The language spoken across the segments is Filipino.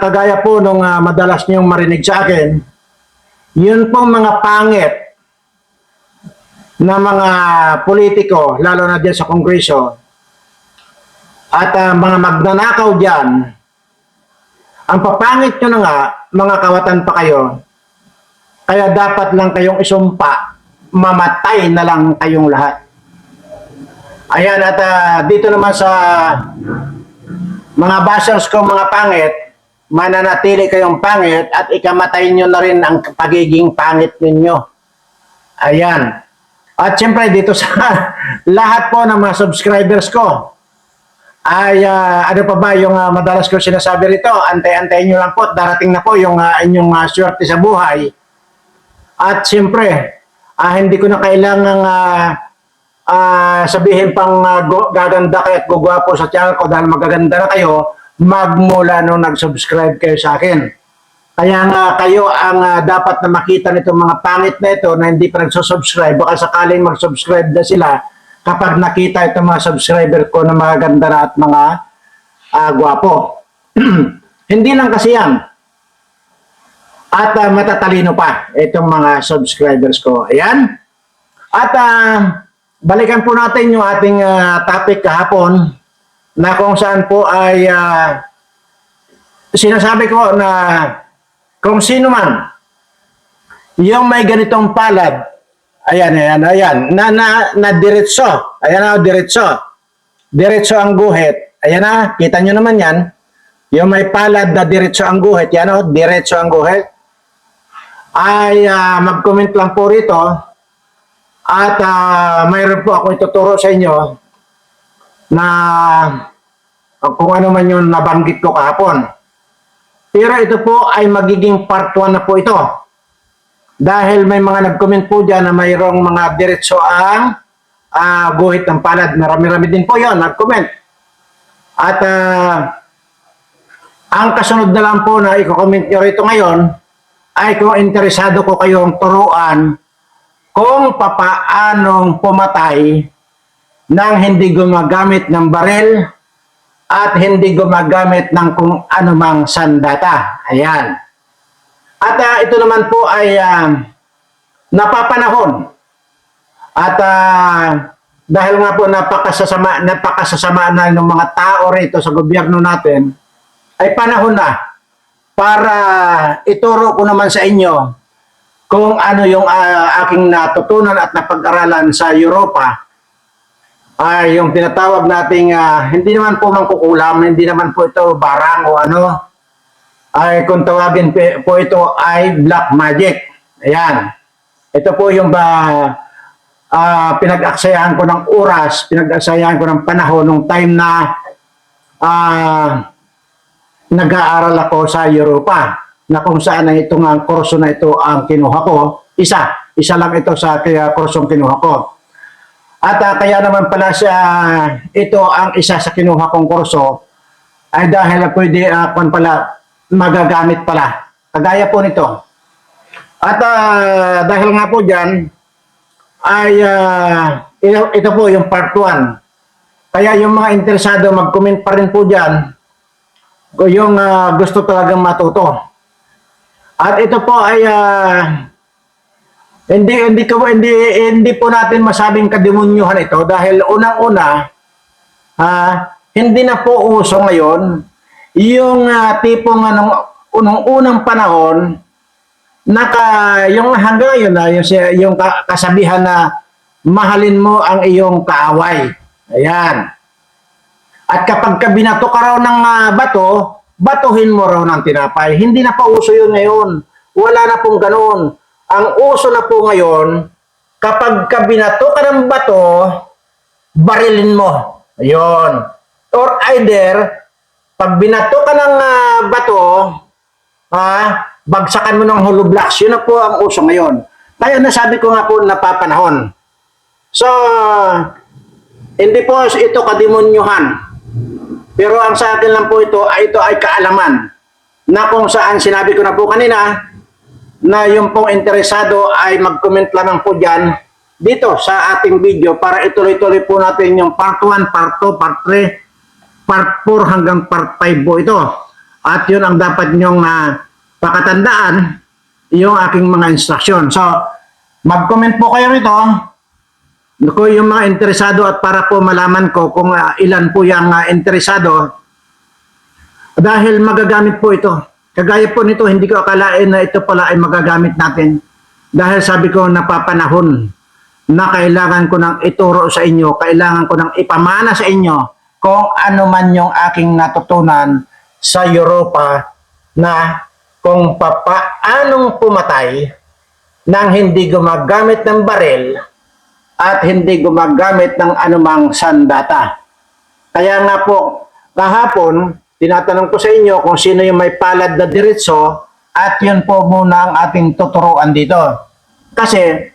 kagaya po nung ah, madalas niyong marinig sa akin, yun pong mga pangit na mga politiko, lalo na diyan sa Kongreso, at ah, mga magnanakaw diyan, ang papangit nyo na nga, mga kawatan pa kayo, kaya dapat lang kayong isumpa, mamatay na lang kayong lahat. Ayan, at ah, dito naman sa mga bashers ko, mga pangit, mananatili kayong pangit at ikamatay nyo na rin ang pagiging pangit ninyo. Ayan. At siyempre dito sa lahat po ng mga subscribers ko, ay ah, ano pa ba yung ah, madalas ko sinasabi rito, antay-antayin nyo lang po, at darating na po yung ah, inyong ah, swerte sa buhay. At siyempre, ah, hindi ko na kailangang ah, ah, sabihin pang gu- gaganda kayo at gugwapo sa channel ko dahil magaganda na kayo magmula nung nag-subscribe kayo sa akin. Kaya nga kayo ang ah, dapat na makita nitong mga pangit na ito na hindi pa nagsusubscribe. Baka sakaling mag-subscribe na sila kapag nakita itong mga subscriber ko na mga ganda na at mga ah, gwapo. hindi lang kasi yan. At ah, matatalino pa itong mga subscribers ko. Ayan. At ah, balikan po natin yung ating ah, topic kahapon na kung saan po ay ah, sinasabi ko na kung sino man yung may ganitong palad, ayan, ayan, ayan, na, na, na diretso, ayan na, diretso, diretso ang guhit, ayan na, kita nyo naman yan, yung may palad na diretso ang guhit, yan o, diretso ang guhit, ay ah, mag-comment lang po rito at ah, mayroon po ako ituturo sa inyo na kung ano man yung nabanggit ko kahapon. Pero ito po ay magiging part 1 na po ito. Dahil may mga nag-comment po dyan na mayroong mga diretso ang ah, guhit ng palad. Marami-rami din po yon nag-comment. At ah, ang kasunod na lang po na i-comment nyo rito ngayon ay kung interesado ko kayong turuan kung papaanong pumatay nang hindi gumagamit ng baril at hindi gumagamit ng kung anumang sandata. Ayan. At ah, ito naman po ay ah, napapanahon. At ah, dahil nga po napakasasama, napakasasama na ng mga tao rito sa gobyerno natin, ay panahon na para ituro ko naman sa inyo kung ano yung ah, aking natutunan at napag-aralan sa Europa ay yung tinatawag nating ah, hindi naman po mangkukulam, hindi naman po ito barang o ano ay kung tawagin po ito ay black magic. Ayan. Ito po yung ba ah, pinag-aksayahan ko ng oras, pinag-aksayahan ko ng panahon nung time na ah nag-aaral ako sa Europa na kung saan ay itong ang kurso na ito ang kinuha ko. Isa, isa lang ito sa kaya kursong kinuha ko. At ah, kaya naman pala siya, ito ang isa sa kinuha kong kurso ay dahil pwede uh, pala magagamit pala. Kagaya po nito. At ah, dahil nga po dyan, ay ah, ito, ito po yung part 1. Kaya yung mga interesado mag-comment pa rin po dyan yung ah, gusto talagang matuto. At ito po ay ah, hindi hindi ko hindi hindi po natin masabing kademonyuhan ito dahil unang-una ah, hindi na po uso ngayon yung ah, tipong anong unang unang panahon naka yung hanggang ngayon na yung, yung ka- kasabihan na mahalin mo ang iyong kaaway. Ayan. At kapag ka binato ka raw ng ah, bato, batuhin mo raw ng tinapay. Hindi na pa uso yun ngayon. Wala na pong ganun. Ang uso na po ngayon, kapag ka binato ka ng bato, barilin mo. Ayun. Or either, pag binato ka ng ah, bato, ha, bagsakan mo ng hollow blocks. Yun na po ang uso ngayon. Kaya nasabi ko nga po napapanahon. So, hindi po ito kademonyuhan. Pero ang sa akin lang po ito ay ito ay kaalaman na kung saan sinabi ko na po kanina na yung pong interesado ay mag-comment lamang po dyan dito sa ating video para ituloy-tuloy po natin yung part 1, part 2, part 3, part 4 hanggang part 5 po ito. At yun ang dapat nyong ah, pakatandaan, yung aking mga instruction. So, mag-comment po kayo rito kung yung mga interesado at para po malaman ko kung ah, ilan po yung ah, interesado dahil magagamit po ito. Kagaya po nito, hindi ko akalain na ito pala ay magagamit natin. Dahil sabi ko, napapanahon na kailangan ko nang ituro sa inyo, kailangan ko nang ipamana sa inyo kung ano man yung aking natutunan sa Europa na kung papaanong pumatay nang hindi gumagamit ng baril at hindi gumagamit ng anumang sandata. Kaya nga po, kahapon, tinatanong ko sa inyo kung sino yung may palad na diretso at yun po muna ang ating tuturuan dito. Kasi,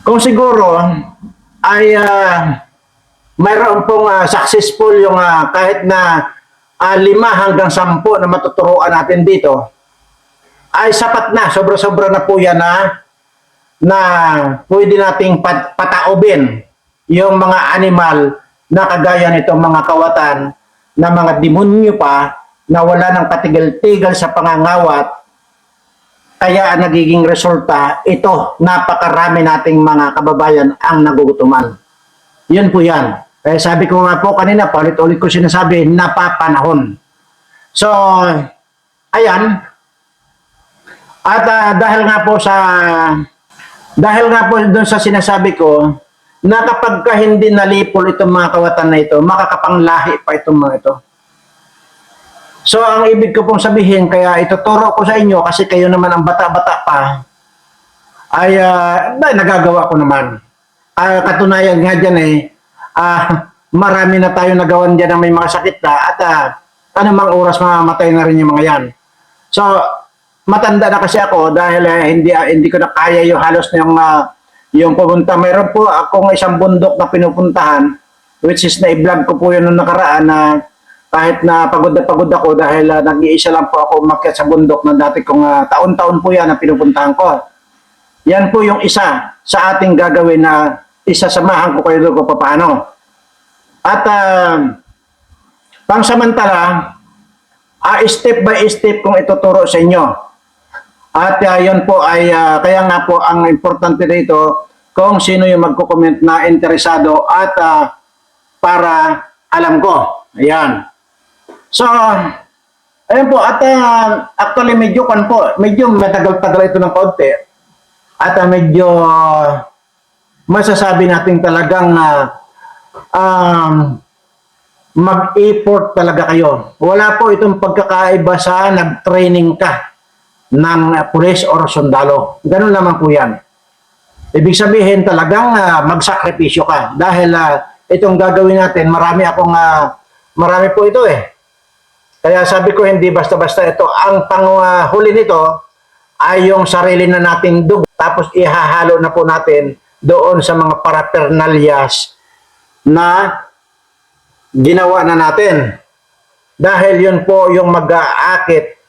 kung siguro ay ah, mayroon pong ah, successful yung ah, kahit na ah, lima hanggang sampu na matuturuan natin dito, ay sapat na, sobra-sobra na po yan na na pwede nating pat- pataobin yung mga animal na kagaya nitong mga kawatan na mga demonyo pa na wala ng patigil-tigil sa pangangawat kaya ang nagiging resulta ito napakarami nating mga kababayan ang nagugutuman. Yun po yan. Kaya sabi ko nga po kanina paulit-ulit ko sinasabi napapanahon. So ayan. At ah, dahil nga po sa dahil nga po doon sa sinasabi ko na kapag ka hindi nalipol itong mga kawatan na ito, makakapanglahi pa itong mga ito. So ang ibig ko pong sabihin, kaya ituturo ko sa inyo kasi kayo naman ang bata-bata pa, ay uh, nagagawa ko naman. Ah, katunayan nga dyan eh, ah, marami na tayo nagawan dyan ng may mga sakit na at uh, anumang oras mamamatay na rin yung mga yan. So, matanda na kasi ako dahil eh, hindi ah, hindi ko na kaya yung halos na yung ah, yung pupunta. Mayroon po akong isang bundok na pinupuntahan which is na-vlog ko po yun nung nakaraan na kahit na pagod na pagod ako dahil ah, nag-iisa lang po ako umakyat sa bundok na dati kong ah, taon-taon po yan na pinupuntahan ko. Yan po yung isa sa ating gagawin na isasamahan ko kayo doon kung paano. At ah, pangsamantala, ah, step by step kong ituturo sa inyo. At uh, yun po ay, ah, kaya nga po ang importante dito kung sino yung magko-comment na interesado at ah, para alam ko. Ayan. So, ayun po, at ah, actually medyo kan po, medyo matagal-tagal ito ng kaunti. At ah, medyo masasabi natin talagang ah, um, mag-effort talaga kayo. Wala po itong pagkakaiba sa nag-training ka ng uh, pulis or sundalo. Ganun naman po yan. Ibig sabihin talagang uh, magsakripisyo ka dahil uh, itong gagawin natin, marami akong uh, marami po ito eh. Kaya sabi ko hindi basta-basta ito. Ang panghuli nito ay yung sarili na nating dugo tapos ihahalo na po natin doon sa mga parapernalyas na ginawa na natin. Dahil yun po yung mag-aakit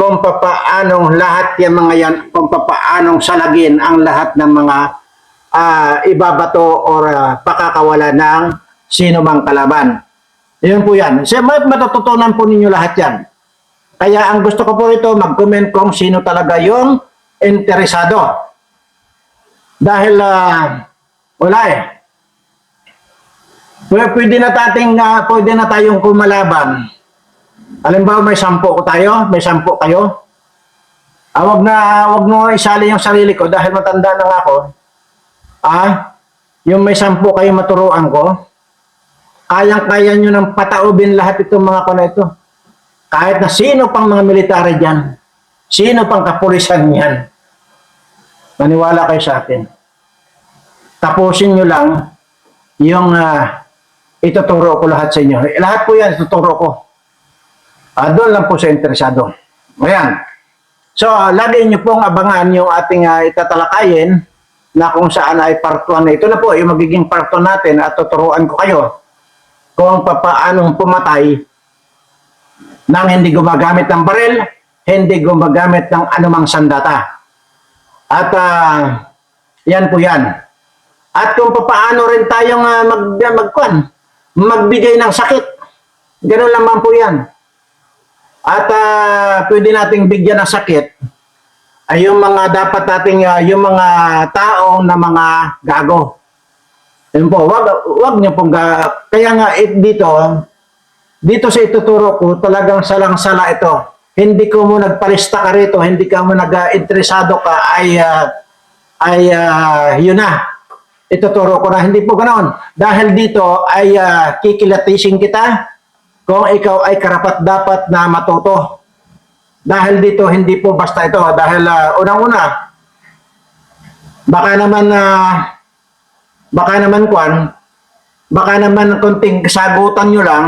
kung papaanong lahat yung mga yan, kung papaanong salagin ang lahat ng mga ah, ibabato or ah, pakakawala ng sino mang kalaban. Yun po yan. So, mat- matututunan po ninyo lahat yan. Kaya ang gusto ko po ito, mag-comment kung sino talaga yung interesado. Dahil ah, wala eh. Pwede, na tating, ah, pwede na tayong kumalaban. Halimbawa may sampo ko tayo, may sampo kayo. Ah, wag na, wag mo isali yung sarili ko dahil matanda na ako. Ah, yung may sampo kayo maturuan ko, kayang-kaya nyo nang pataubin lahat itong mga ko ito. Kahit na sino pang mga military dyan, sino pang kapulisan yan, maniwala kayo sa akin. Tapusin nyo lang yung ah, ituturo ko lahat sa inyo. Lahat po yan, ituturo ko. Ah, doon lang po sa interesado. Ayan. So, lagi nyo pong abangan yung ating ah, itatalakayin na kung saan ay part 1 na ito na po yung magiging part 2 natin at tuturuan ko kayo kung papaanong pumatay nang hindi gumagamit ng baril, hindi gumagamit ng anumang sandata. At ah, yan po yan. At kung papaano rin tayong uh, mag, magkwan, magbigay ng sakit. Ganun lamang po yan. At ah, pwede nating bigyan ng sakit ay yung mga dapat nating ah, yung mga tao na mga gago. Yun po, wag, wag niyo pong ga, kaya nga it, dito, dito sa ituturo ko, talagang salang-sala ito. Hindi ko mo nagpalista ka rito, hindi ka mo nag-interesado ka, ay, ah, ay, ah, yun na. Ituturo ko na, hindi po ganoon. Dahil dito ay ah, kikilatising kita kung ikaw ay karapat dapat na matuto. Dahil dito, hindi po basta ito. Dahil ah, unang-una, baka naman na baka naman kwan, baka naman konting kasagutan nyo lang,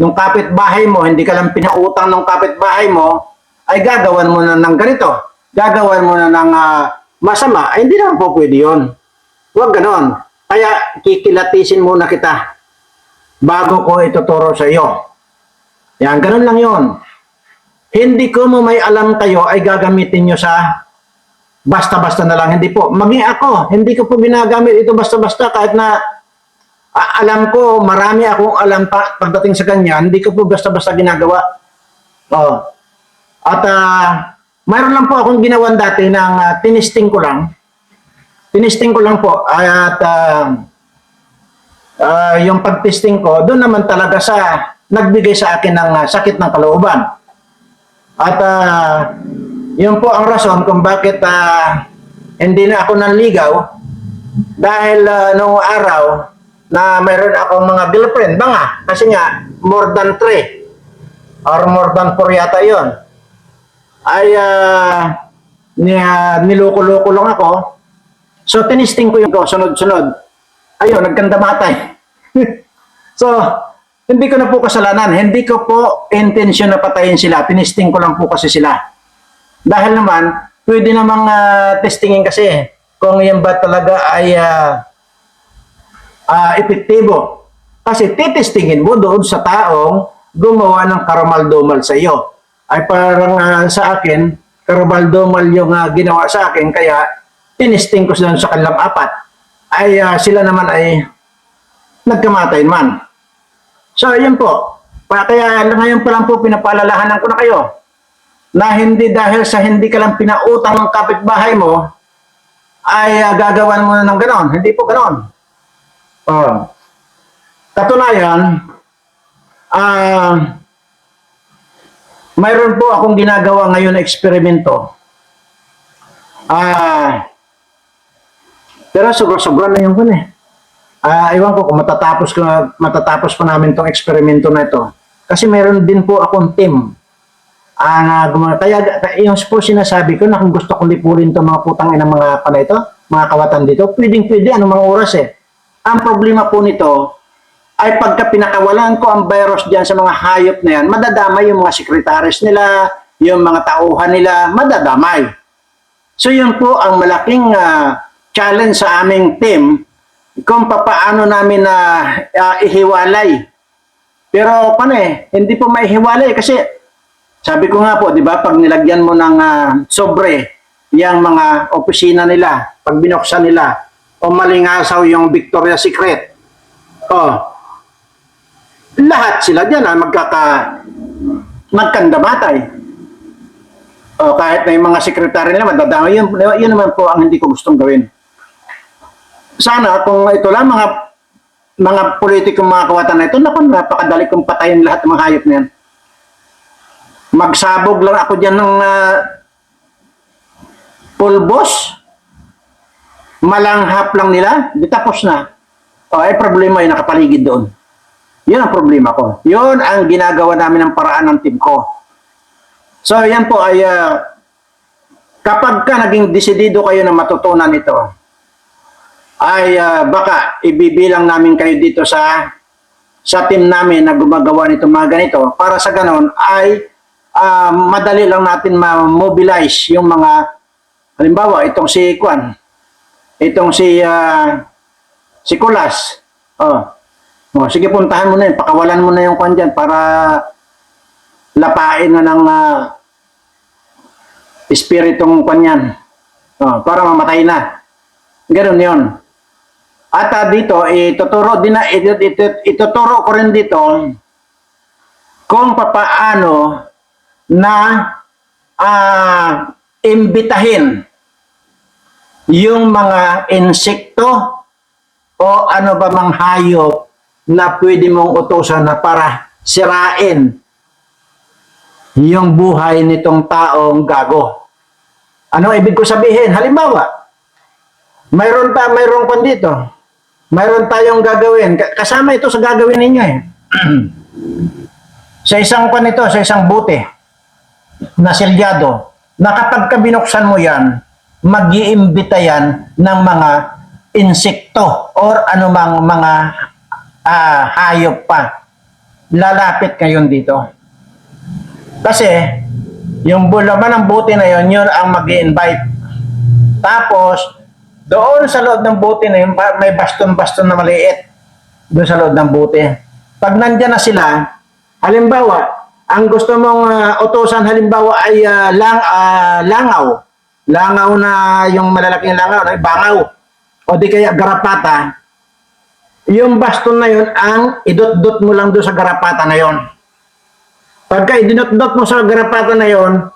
nung kapitbahay mo, hindi ka lang pinautang ng kapitbahay mo, ay gagawan mo na ng ganito. Gagawan mo na ng ah, masama, ay hindi naman po pwede yun. Huwag ganon. Kaya kikilatisin muna kita bago ko ituturo sa iyo. Yan, ganun lang yon. Hindi ko mo may alam kayo ay gagamitin nyo sa basta-basta na lang. Hindi po. Maging ako, hindi ko po ginagamit ito basta-basta kahit na alam ko, marami akong alam pa pagdating sa kanya, hindi ko po basta-basta ginagawa. Oh. At ah, mayroon lang po akong ginawan dati ng ah, tinisting ko lang. Tinisting ko lang po. At ah, ah, yung pagtesting ko, doon naman talaga sa nagbigay sa akin ng ah, sakit ng kalooban. At ah, yun po ang rason kung bakit ah, hindi na ako nanligaw dahil ah, nung araw na mayroon akong mga girlfriend, banga, kasi nga, more than three or more than four yata yun, ay uh, niloko-loko lang ako. So, tinisting ko yung sunod-sunod. Ayun, nagkandamatay. so, hindi ko na po kasalanan. Hindi ko po intention na patayin sila. Tinisting ko lang po kasi sila. Dahil naman, pwede namang ah, testingin kasi kung yan ba talaga ay ah, ah, epektibo. Kasi titestingin mo doon sa taong gumawa ng karamaldomal sa iyo. Ay parang ah, sa akin, karamaldomal yung ah, ginawa sa akin, kaya tinesting ko sila sa kanilang apat. Ay ah, sila naman ay nagkamatay man. So, yun po. Kaya ngayon pa lang po pinapaalalahanan ko na kayo na hindi dahil sa hindi ka lang pinautang ng kapitbahay mo, ay ah, gagawan mo na ng ganon. Hindi po ganon. Oh. Katunayan, ah, mayroon po akong ginagawa ngayon na eksperimento. Ah, pero sobra-sobra na yung kun eh. Ah, iwan ko kung matatapos ko matatapos pa namin tong eksperimento na ito. Kasi meron din po akong team. Ah, gumawa. Kaya yung po sinasabi ko na kung gusto kong lipurin to mga putang ina mga pala ito, mga kawatan dito, pwedeng pwede anong mga oras eh. Ang problema po nito ay pagka pinakawalan ko ang virus diyan sa mga hayop na yan, madadamay yung mga sekretaris nila, yung mga tauhan nila, madadamay. So yun po ang malaking ah, challenge sa aming team kung papaano namin na ihiwalay. Pero paano eh, hindi po maihiwalay kasi sabi ko nga po, di ba, pag nilagyan mo ng ah, sobre yung mga opisina nila, pag binuksan nila, o malingasaw yung Victoria's Secret, oh, lahat sila dyan ah, magkaka, magkandamatay. O kahit na yung mga sekretary nila madadamay, yun, yun naman po ang hindi ko gustong gawin. Sana kung ito lang mga mga politikong mga kawatan na ito, naku, napakadali kong patayin lahat ng mga hayop na yan. Magsabog lang ako dyan ng ah, pulbos, malanghap lang nila, di tapos na. O, ay problema yung nakapaligid doon. Yun ang problema ko. Yun ang ginagawa namin ng paraan ng team ko. So, yan po ay ah, kapag ka naging desidido kayo na matutunan ito, ay ah, baka ibibilang namin kayo dito sa sa team namin na gumagawa nito mga ganito. Para sa ganon ay ah, madali lang natin ma-mobilize yung mga halimbawa itong si Kwan itong si ah, si Kulas. Oh. oh sige puntahan mo na yun. Pakawalan mo na yung Kwan dyan para lapain na ng ah, espiritong Kwan yan. Oh, para mamatay na. Ganun yon. At ah, dito, ituturo din na, it, it, ituturo ko rin dito kung papaano na ah, imbitahin yung mga insekto o ano ba mang hayop na pwede mong utusan na para sirain yung buhay nitong taong gago. Ano ibig ko sabihin? Halimbawa, mayroon pa, mayroon pa dito. Mayroon tayong gagawin. Ka- Kasama ito sa gagawin ninyo eh. sa isang pan ito, sa isang bote na selyado, na kapag ka binuksan mo yan, mag yan ng mga insekto or anumang mga ah, hayop pa. Lalapit ngayon dito. Kasi, yung bulaman ng bote na yon yun ang mag invite Tapos, doon sa loob ng bote na yun, may baston-baston na maliit. Doon sa loob ng bote. Pag nandyan na sila, halimbawa, ang gusto mong ah, utusan halimbawa ay ah, lang, ah, langaw. Langaw na yung malalaking langaw, na bangaw. O di kaya garapata. Yung baston na yun, ang idot-dot mo lang doon sa garapata na yon. Pagka idinot-dot mo sa garapata na yon,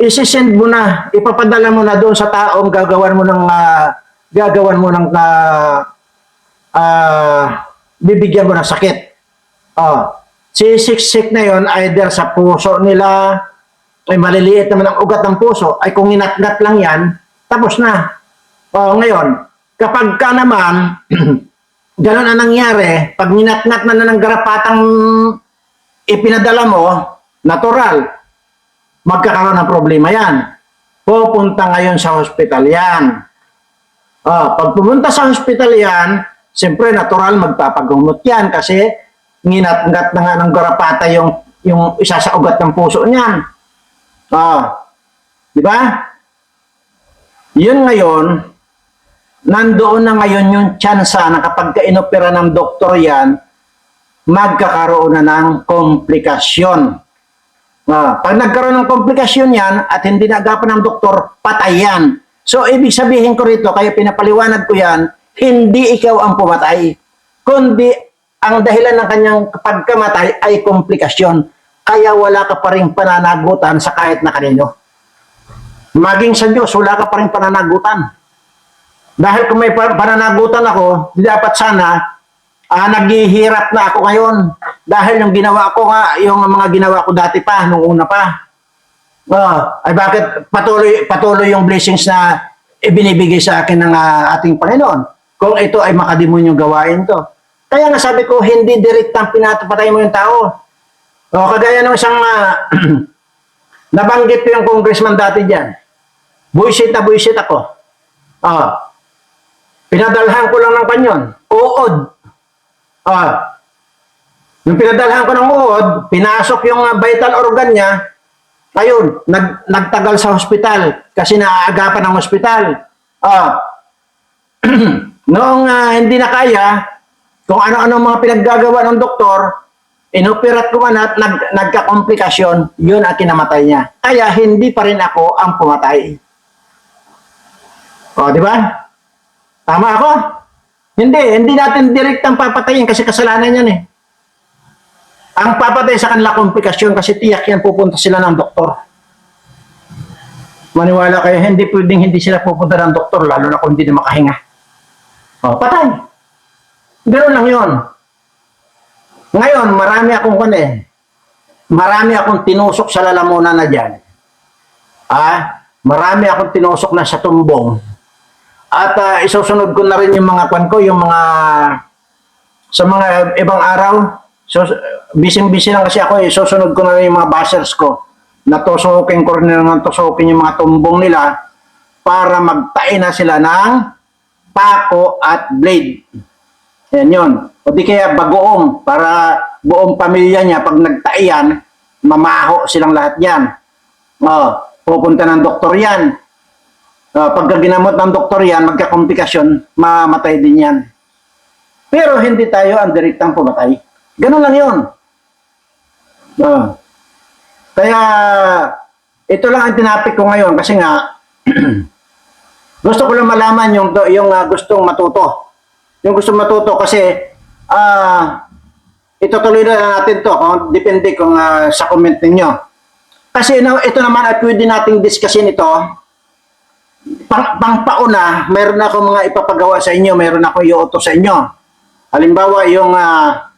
isisend mo na, ipapadala mo na doon sa taong gagawan mo ng ah, gagawan mo ng ah, ah, bibigyan mo ng sakit. Oh, si siksik na yon either sa puso nila, ay maliliit naman ang ugat ng puso, ay kung inatgat lang yan, tapos na. Oh, ngayon, kapag ka naman, ganun ang nangyari, pag ninatnat na na ng garapatang ipinadala mo, natural, magkakaroon ng problema yan. Pupunta ngayon sa hospital yan. Ah, pag pumunta sa hospital yan, siyempre natural magpapagumot yan kasi nginat-ngat na nga ng garapata yung, yung isa sa ugat ng puso niyan. Ah, di ba? Yun ngayon, nandoon na ngayon yung tsansa na kapag ka inopera ng doktor yan, magkakaroon na ng komplikasyon. Ah, pag nagkaroon ng komplikasyon yan at hindi naagapan ng doktor, patay yan. So, ibig sabihin ko rito, kaya pinapaliwanag ko yan, hindi ikaw ang pumatay, kundi ang dahilan ng kanyang pagkamatay ay komplikasyon. Kaya wala ka pa rin pananagutan sa kahit na kanino. Maging sa Diyos, wala ka pa rin pananagutan. Dahil kung may pa- pananagutan ako, dapat sana ah, naghihirap na ako ngayon. Dahil yung ginawa ko nga, yung mga ginawa ko dati pa, nung una pa. Ah, ay bakit patuloy, patuloy yung blessings na ibinibigay sa akin ng ah, ating Panginoon? Kung ito ay makademonyong gawain to. Kaya nga sabi ko, hindi direktang pinatapatay mo yung tao. O kagaya ng isang ah, nabanggit ko yung congressman dati dyan. Buisit na buisit ako. Ah, pinadalhan ko lang ng kanyon. Uod. Ah, yung pinadalhan ko ng uod, pinasok yung ah, vital organ niya, ayun, nag, nagtagal sa hospital kasi naaagapan ng hospital. Ah, noong ah, hindi na kaya, kung ano-ano mga pinaggagawa ng doktor, inoperat ko man at nag, nagka-komplikasyon, yun ang kinamatay niya. Kaya hindi pa rin ako ang pumatay. O, di ba? Tama ako? Hindi, hindi natin direktang papatayin kasi kasalanan yan eh. Ang papatay sa kanila komplikasyon kasi tiyak yan pupunta sila ng doktor. Maniwala kayo, hindi pwedeng hindi sila pupunta ng doktor lalo na kung hindi na makahinga. O, patay. Ganun lang yon. Ngayon, marami akong kan eh. Marami akong tinusok sa lalamunan na dyan. Ah, marami akong tinusok na sa tumbong. At ah, isusunod ko na rin yung mga kwan ko, yung mga sa mga ibang araw. So, busy-busy lang kasi ako eh. Susunod ko na rin yung mga buzzers ko. Natusukin ko rin naman tusukin yung mga tumbong nila para magtain na sila ng pako at blade. Yan yun. O di kaya bagoong para buong pamilya niya pag nagtaiyan, mamaho silang lahat yan. O, pupunta ng doktor yan. Uh, pagka ginamot ng doktor yan, magkakomplikasyon, mamatay din yan. Pero hindi tayo ang direktang pumatay. Ganun lang yun. Ah. kaya, ito lang ang tinapik ko ngayon kasi nga, gusto ko lang malaman yung, yung ah, gustong matuto. Yung gustong matuto kasi, ah, itutuloy na natin to. Kung, depende kung ah, sa comment ninyo. Kasi ito naman ay pwede nating discussin ito. Pang, pangpauna, meron ako mga ipapagawa sa inyo, meron ako iutos sa inyo. Halimbawa, yung ah,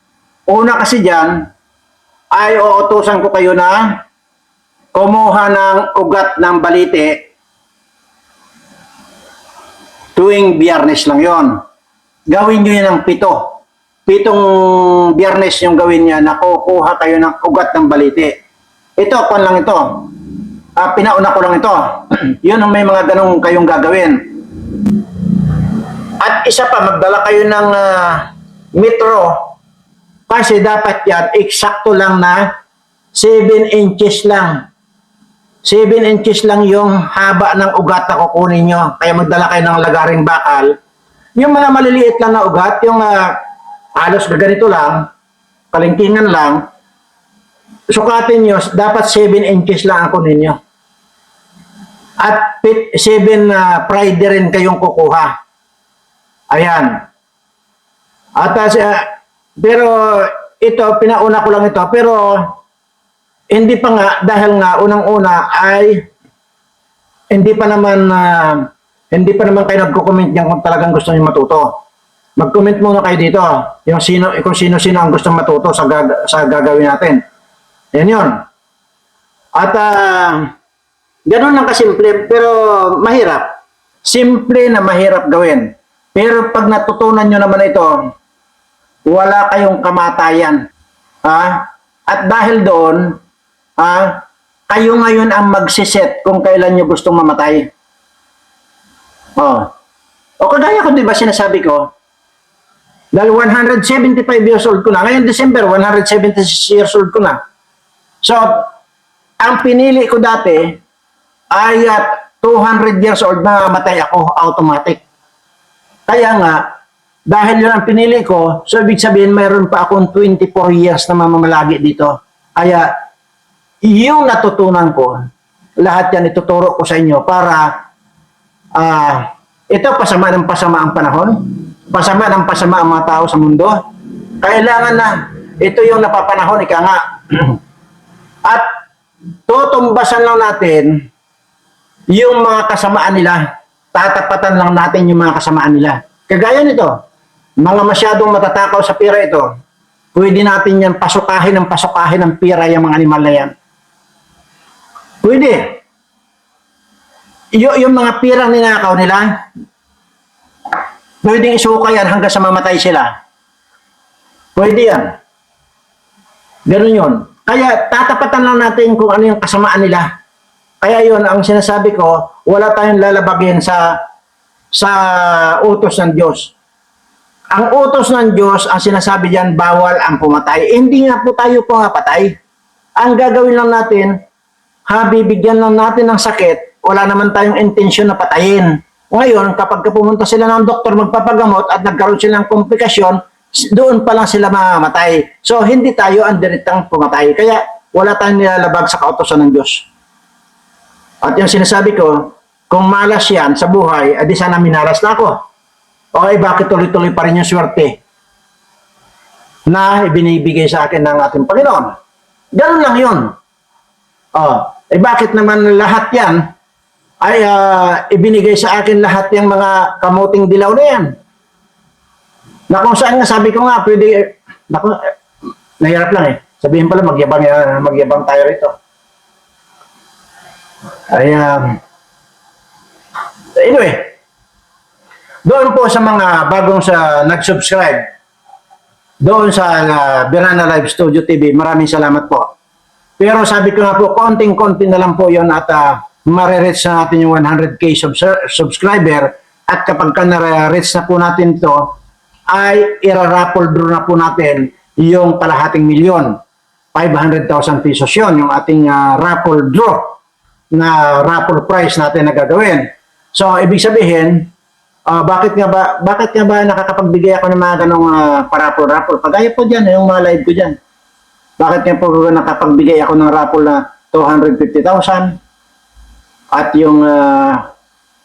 una kasi dyan, ay uutusan ko kayo na kumuha ng ugat ng balite tuwing biyernes lang yon. Gawin nyo yan ng pito. Pitong biyernes yung gawin niya na kukuha kayo ng ugat ng balite. Ito, kwan lang ito. Ah, pinauna ko lang ito. yun ang may mga ganong kayong gagawin. At isa pa, magdala kayo ng ah, metro. Kasi dapat yan, eksakto lang na 7 inches lang. 7 inches lang yung haba ng ugat na kukunin nyo. Kaya magdala kayo ng lagaring bakal. Yung mga maliliit lang na ugat, yung ah, halos ganito lang, kalingkingan lang, sukatin nyo, dapat 7 inches lang ang kunin nyo. At 7 na pride rin kayong kukuha. Ayan. At siya- pero ito, pinauna ko lang ito, pero hindi pa nga, dahil nga unang-una ay hindi pa naman ah, hindi pa naman kayo nagko-comment diyan kung talagang gusto niyo matuto. Mag-comment muna kayo dito, yung sino kung sino-sino ang gustong matuto sa gag- sa gagawin natin. Yan 'yon. At ah, ganun lang kasimple pero mahirap. Simple na mahirap gawin. Pero pag natutunan nyo naman ito, wala kayong kamatayan. Ha? At dahil doon, ha, kayo ngayon ang magsiset kung kailan nyo gustong mamatay. Oh. O kagaya ko, di ba sinasabi ko, dahil 175 years old ko na, ngayon December, 176 years old ko na. So, ang pinili ko dati ay at 200 years old na matay ako automatic. Kaya nga, dahil yun ang pinili ko, so ibig sabihin mayroon pa akong 24 years na mamamalagi dito. Kaya, yung natutunan ko, lahat yan ituturo ko sa inyo para ah ito pasama ng pasama ang panahon, pasama ng pasama ang mga tao sa mundo. Kailangan na ito yung napapanahon, ika nga. At tutumbasan lang natin yung mga kasamaan nila. Tatapatan lang natin yung mga kasamaan nila. Kagaya nito, mga masyadong matatakaw sa pira ito, pwede natin yan pasukahin ng pasukahin ng pira yung mga animal na yan. Pwede. Y- yung mga pirang ninakaw nila, pwedeng isuka yan hanggang sa mamatay sila. Pwede yan. Ganun yun. Kaya tatapatan lang natin kung ano yung kasamaan nila. Kaya yun, ang sinasabi ko, wala tayong lalabagin sa sa utos ng Diyos. Ang utos ng Diyos, ang sinasabi diyan, bawal ang pumatay. Hindi nga po tayo pumapatay. Ang gagawin lang natin, ha, bibigyan lang natin ng sakit, wala naman tayong intensyon na patayin. Ngayon, kapag pumunta sila ng doktor magpapagamot at nagkaroon sila ng komplikasyon, doon pa lang sila mamamatay. So, hindi tayo ang diretang pumatay. Kaya, wala tayong nilalabag sa kautosan ng Diyos. At yung sinasabi ko, kung malas yan sa buhay, adi sana minalas na ako. Okay, bakit tuloy-tuloy pa rin yung swerte na ibinibigay sa akin ng ating Panginoon? Ganun lang yun. Oh, eh bakit naman lahat yan ay ah, ibinigay sa akin lahat yung mga kamuting dilaw na yan? Na kung saan nga sabi ko nga, pwede, naku, nahirap lang eh. Sabihin pala, magyabang, ah, magyabang tayo rito. Ay, um, anyway, doon po sa mga bagong sa nag-subscribe, doon sa uh, Birana Live Studio TV, maraming salamat po. Pero sabi ko nga po, konting-konti na lang po yon at uh, marireach na natin yung 100k subs- subscriber at kapag ka nare-reach na po natin to ay ira-raffle draw na po natin yung kalahating milyon. 500,000 pesos yon yung ating uh, raffle draw na raffle prize natin na gagawin. So, ibig sabihin, ah, bakit nga ba bakit nga ba nakakapagbigay ako ng mga ganong uh, paraffle-raffle? Kagaya po dyan, yung mga live ko dyan. Bakit nga po nakapagbigay ako ng raffle na 250,000 at yung ah,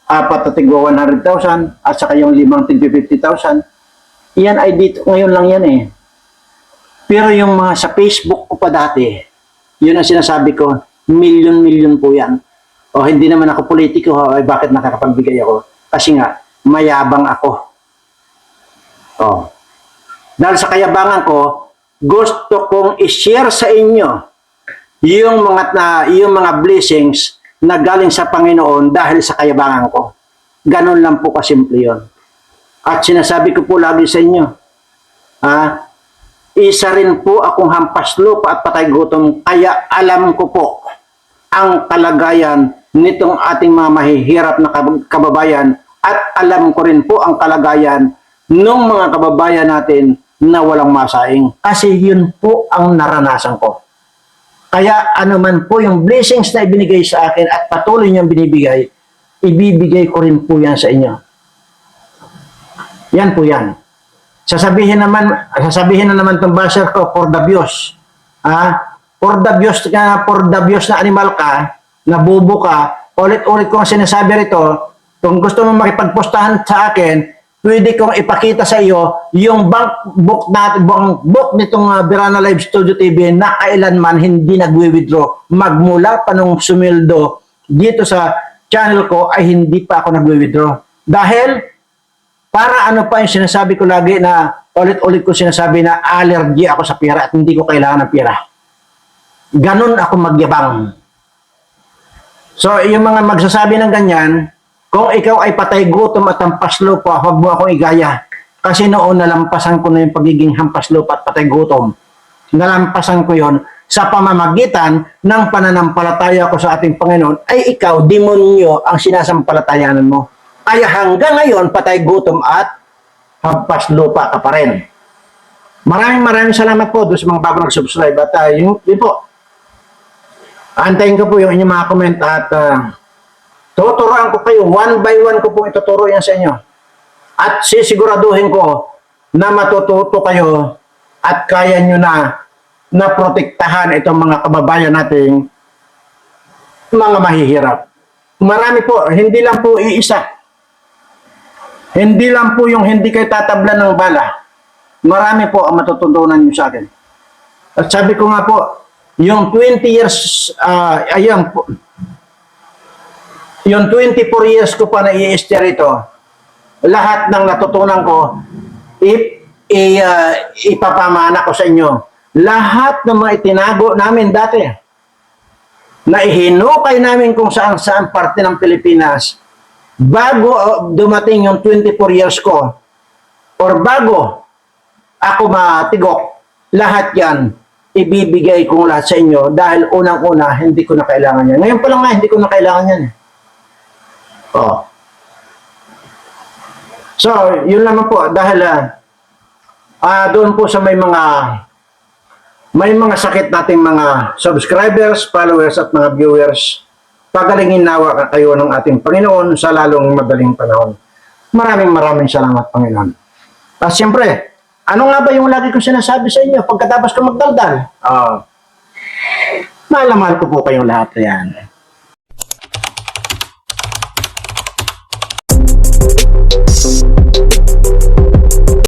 apat na tigwa 100,000 at saka yung limang tigwa 50,000. Yan ay dito, ngayon lang yan eh. Pero yung mga sa Facebook ko pa dati, yun ang sinasabi ko, Milyon-milyon po yan. O hindi naman ako politiko, ha? ay bakit nakakapagbigay ako? Kasi nga, mayabang ako. O. Dahil sa kayabangan ko, gusto kong i-share sa inyo yung mga na yung mga blessings na galing sa Panginoon dahil sa kayabangan ko. Ganon lang po kasimple yun. At sinasabi ko po lagi sa inyo, ah, isa rin po akong hampas lupa at patay gutom, kaya alam ko po ang kalagayan nitong ating mga mahihirap na kab- kababayan at alam ko rin po ang kalagayan ng mga kababayan natin na walang masaing. Kasi yun po ang naranasan ko. Kaya ano man po yung blessings na ibinigay sa akin at patuloy niyang binibigay, ibibigay ko rin po yan sa inyo. Yan po yan. Sasabihin naman, sasabihin na naman itong basher ko, for the views. Ah, for the views, ka, for the views na animal ka, na bubo ka, ulit-ulit kong sinasabi rito, kung gusto mo makipagpostahan sa akin, pwede kong ipakita sa iyo yung bank book na bank book nitong uh, Birana Live Studio TV na kailanman hindi nagwi-withdraw magmula pa nung sumildo dito sa channel ko ay hindi pa ako nagwi-withdraw dahil para ano pa yung sinasabi ko lagi na ulit-ulit ko sinasabi na allergy ako sa pera at hindi ko kailangan ng pera ganon ako magyabang So, yung mga magsasabi ng ganyan, kung ikaw ay patay gutom at hampas lupa, huwag mo akong igaya. Kasi noon nalampasan ko na yung pagiging hampas lupa at patay gutom. Nalampasan ko yon sa pamamagitan ng pananampalataya ko sa ating Panginoon, ay ikaw, demonyo, ang sinasampalatayanan mo. Kaya hanggang ngayon, patay gutom at hampas lupa ka pa rin. Maraming maraming salamat po doon sa mga bago nag-subscribe. At uh, yung, yun po, Antayin ko po yung inyong mga comment at uh, tuturuan ko kayo. One by one ko po ituturo yan sa inyo. At sisiguraduhin ko na matututo kayo at kaya nyo na na protektahan itong mga kababayan nating mga mahihirap. Marami po, hindi lang po iisa. Hindi lang po yung hindi kayo tatablan ng bala. Marami po ang matututunan nyo sa akin. At sabi ko nga po, yung 20 years, uh, ayun po, yung 24 years ko pa na i-steer ito, lahat ng natutunan ko, ip, i, uh, ipapamana ko sa inyo. Lahat ng mga itinago namin dati, na ihinukay namin kung saan saan parte ng Pilipinas, bago uh, dumating yung 24 years ko, or bago ako matigok, lahat yan, ibibigay ko lahat sa inyo dahil unang-una, hindi ko na kailangan yan. Ngayon pa lang nga, hindi ko na kailangan yan. Oh. So, yun naman po, dahil ah, ah, doon po sa may mga may mga sakit nating mga subscribers, followers at mga viewers, pagalingin nawa ka kayo ng ating Panginoon sa lalong madaling panahon. Maraming maraming salamat, Panginoon. At siyempre, ano nga ba yung lagi ko sinasabi sa inyo pagkatapos ko magdaldal? Ah, mahal mahal ko po kayong lahat yan.